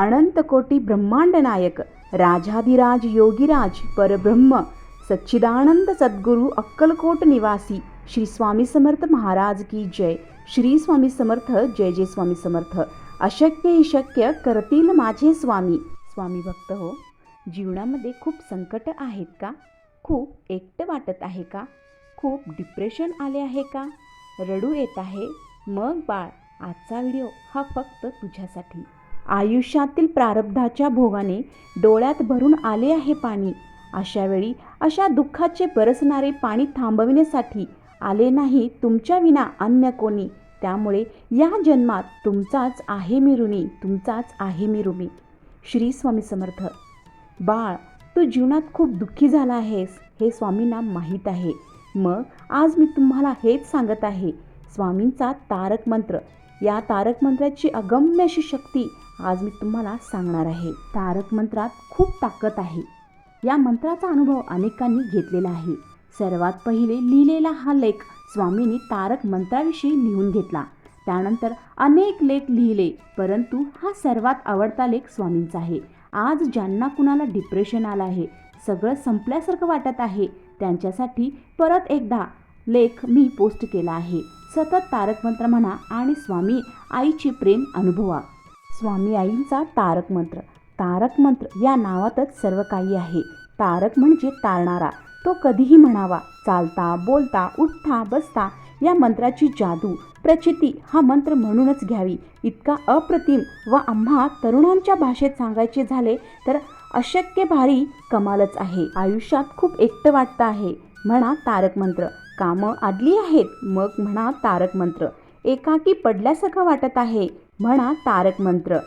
अनंतकोटी ब्रह्मांड नायक राजाधिराज योगीराज परब्रह्म सच्चिदानंद सद्गुरू अक्कलकोट निवासी श्री स्वामी समर्थ महाराज की जय. श्री स्वामी समर्थ जय जय स्वामी समर्थ. अशक्य ही शक्य करतील माझे स्वामी. स्वामी भक्त हो जीवनामध्ये खूप संकट आहेत का? खूप एकटं वाटत आहे का? खूप डिप्रेशन आले आहे का? रडू येत आहे? मग बाळ आजचा व्हिडिओ हा फक्त तुझ्यासाठी. आयुष्यातील प्रारब्धाच्या भोगाने डोळ्यात भरून आले आहे पाणी. अशा वेळी अशा दुःखाचे बरसणारे पाणी थांबविण्यासाठी आले नाही तुमच्या विना अन्य कोणी. त्यामुळे या जन्मात तुमचाच आहे मी ऋणी तुमचाच आहे मी ऋणी श्री स्वामी समर्थ. बाळ तू जीवनात खूप दुःखी झाला आहेस हे स्वामींना माहीत आहे. मग आज मी तुम्हाला हेच सांगत आहे. स्वामींचा तारक मंत्र. या तारक मंत्राची अगम्य अशी शक्ती आज मी तुम्हाला सांगणार आहे. तारक मंत्रात खूप ताकद आहे. या मंत्राचा अनुभव अनेकांनी घेतलेला आहे. सर्वात पहिले लिहिलेला हा लेख स्वामींनी तारक मंत्राविषयी लिहून घेतला. त्यानंतर अनेक लेख लिहिले परंतु हा सर्वात आवडता लेख स्वामींचा आहे. आज ज्यांना कुणाला डिप्रेशन आलं आहे सगळं संपल्यासारखं वाटत आहे त्यांच्यासाठी परत एकदा लेख मी पोस्ट केला आहे. सतत तारक मंत्र म्हणा आणि स्वामी आईची प्रेम अनुभवा. स्वामी आईंचा तारक मंत्र. तारक मंत्र या नावातच सर्व काही आहे. तारक म्हणजे तारणारा. तो कधीही म्हणावा चालता बोलता उठता बसता या मंत्राची जादू प्रचिती हा मंत्र म्हणूनच घ्यावी. इतका अप्रतिम व आम्हा तरुणांच्या भाषेत सांगायचे झाले तर अशक्य भारी कमालच आहे. आयुष्यात खूप एकटं वाटतं आहे. म्हणा तारक मंत्र. कामं आदली आहेत. मग म्हणा तारक मंत्र. एकाकी पडल्यासारखं वाटत आहे. म्हणा तारक मंत्र.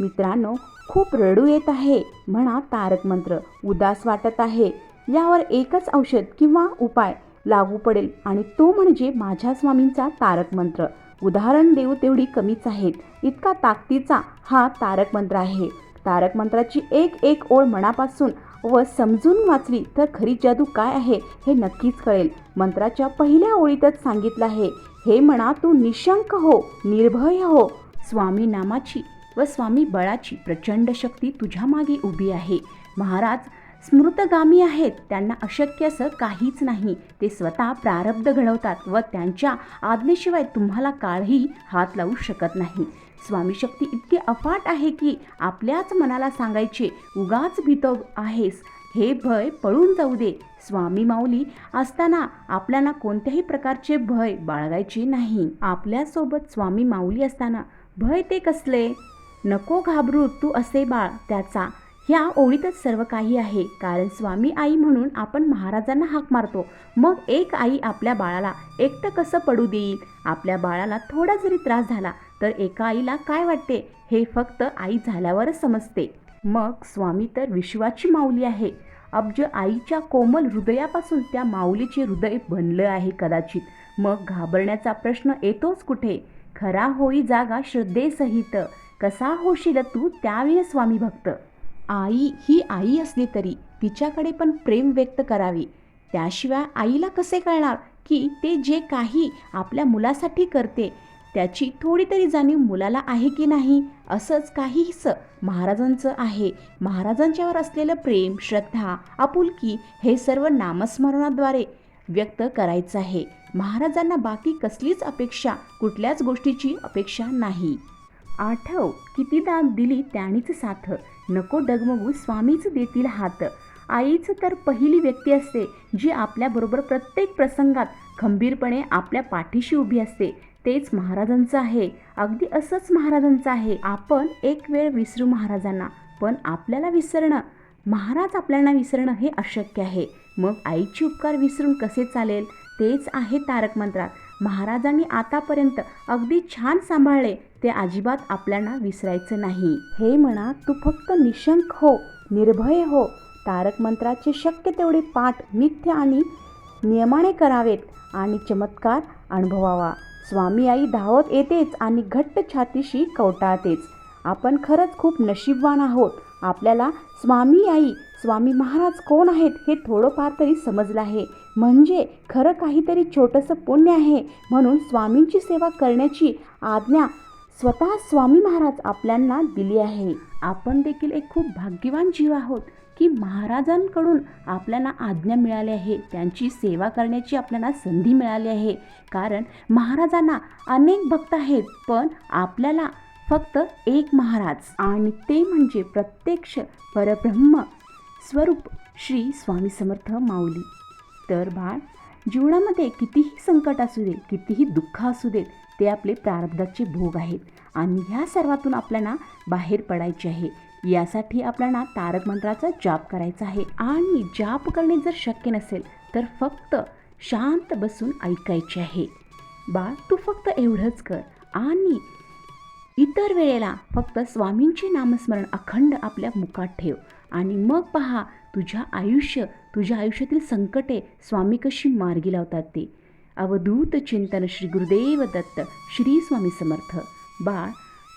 मित्रांनो खूप रडू येत आहे. म्हणा तारक मंत्र. उदास वाटत आहे. यावर एकच औषध किंवा उपाय लागू पडेल आणि तो म्हणजे माझ्या स्वामींचा तारक मंत्र. उदाहरण देऊ तेवढी कमीच आहेत. इतका ताकदीचा हा तारक मंत्र आहे. तारक मंत्राची एक एक ओळ मनापासून व समजून वाचली तर खरी जादू काय आहे हे नक्कीच कळेल. मंत्राच्या पहिल्या ओळीतच सांगितलं आहे हे म्हणा तू निशंक हो निर्भय हो. स्वामी नामाची व स्वामी बळाची प्रचंड शक्ती तुझ्या मागे उभी आहे. महाराज स्मृतगामी आहेत त्यांना अशक्य असं काहीच नाही. ते स्वतः प्रारब्ध घडवतात व त्यांच्या आज्ञेशिवाय तुम्हाला काळही हात लावू शकत नाही. स्वामी शक्ती इतकी अफाट आहे की आपल्याच मनाला सांगायचे उगाच भीत आहेस. हे भय पळून जाऊ दे. स्वामी माऊली असताना आपल्याला कोणत्याही प्रकारचे भय बाळगायचे नाही. आपल्यासोबत स्वामी माऊली असताना भय ते कसले? नको घाबरू तू असे बाळ त्याचा. ह्या ओळीतच सर्व काही आहे. कारण स्वामी आई म्हणून आपण महाराजांना हाक मारतो. मग एक आई आपल्या बाळाला एकटं कसं पडू देईल? आपल्या बाळाला थोडा जरी त्रास झाला तर एका आईला काय वाटते? हे फक्त आई झाल्यावरच समजते. मग स्वामी तर विश्वाची माऊली आहे. अब्ज आईच्या कोमल हृदयापासून त्या माऊलीचे हृदय बनलं आहे कदाचित. मग घाबरण्याचा प्रश्न येतोच कुठे? खरा होई जागा श्रद्धेसहित. कसा होशील तू त्यावेळी स्वामी भक्त? आई ही आई असली तरी तिच्याकडे पण प्रेम व्यक्त करावे. त्याशिवाय आईला कसे कळणार की ते जे काही आपल्या मुलासाठी करते त्याची थोडी तरी जाणीव मुलाला आहे की नाही असंच काहीच महाराजांचं आहे. महाराजांच्यावर असलेलं प्रेम श्रद्धा आपुलकी हे सर्व नामस्मरणाद्वारे व्यक्त करायचं आहे. महाराजांना बाकी कसलीच अपेक्षा कुठल्याच गोष्टीची अपेक्षा नाही. आठव किती दाद दिली त्यानीच साथ. नको डगमगू स्वामीच देतील हात. आईच तर पहिली व्यक्ती असते जी आपल्याबरोबर प्रत्येक प्रसंगात खंबीरपणे आपल्या पाठीशी उभी असते. तेच महाराजांचं आहे. अगदी असंच महाराजांचं आहे. आपण एक वेळ विसरू महाराजांना पण आपल्याला विसरणं महाराज आपल्याला विसरणं हे अशक्य आहे. मग आईचे उपकार विसरून कसे चालेल? तेच आहे तारक मंत्रात. महाराजांनी आतापर्यंत अगदी छान सांभाळले. ते अजिबात आपल्याला विसरायचं नाही. हे म्हणा तू फक्त निशंक हो निर्भय हो. तारक मंत्राचे शक्य तेवढे पाठ नित्य आणि नियमाने करावेत आणि चमत्कार अनुभवावा. स्वामी आई धावत येतेच आणि घट्ट छातीशी कवटाळतेच. आपण खरंच खूप नशीबवान आहोत. आपल्याला स्वामी आई स्वामी महाराज कोण आहेत हे थोडंफार तरी समजलं आहे. म्हणजे खरं काहीतरी छोटंसं पुण्य आहे म्हणून स्वामींची सेवा करण्याची आज्ञा स्वतः स्वामी महाराज आपल्यांना दिली आहे. आपण देखील एक खूप भाग्यवान जीव आहोत. की महाराजांकडून आपल्याला आज्ञा मिळाली आहे. त्यांची सेवा करण्याची आपल्याला संधी मिळाली आहे. कारण महाराजांना अनेक भक्त आहेत पण आपल्याला फक्त एक महाराज. आणि ते म्हणजे प्रत्यक्ष परब्रह्म स्वरूप श्री स्वामी समर्थ माऊली. तर बाळ जीवनामध्ये कितीही संकट असू दे कितीही दुःख असू देत ते आपले प्रारब्धाचे भोग आहेत. आणि ह्या सर्वातून आपल्याला बाहेर पडायचे आहे. यासाठी आपल्याला तारक मंत्राचा जाप करायचा आहे. आणि जाप करणे जर शक्य नसेल तर फक्त शांत बसून ऐकायचे आहे. बाळ तू फक्त एवढंच कर. आणि इतर वेळेला फक्त स्वामींचे नामस्मरण अखंड आपल्या मुखात ठेव. आणि मग पहा तुझ्या आयुष्य तुझ्या आयुष्यातील संकटे स्वामी कशी मार्गी लावतात ते. अवधूत चिंतन श्री गुरुदेव दत्त श्री स्वामी समर्थ. बाळ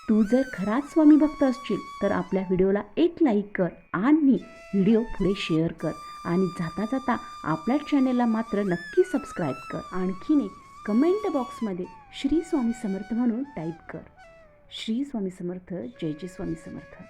तू जर खराच स्वामी भक्त असशील तर आपल्या व्हिडिओला एक लाईक कर आणि व्हिडिओ पुढे शेअर कर. आणि जाता जाता आपल्या चॅनेलला मात्र नक्की सबस्क्राईब कर. आणखीन एक कमेंट बॉक्समध्ये श्री स्वामी समर्थ म्हणून टाईप कर. श्री स्वामी समर्थ जय जय स्वामी समर्थ.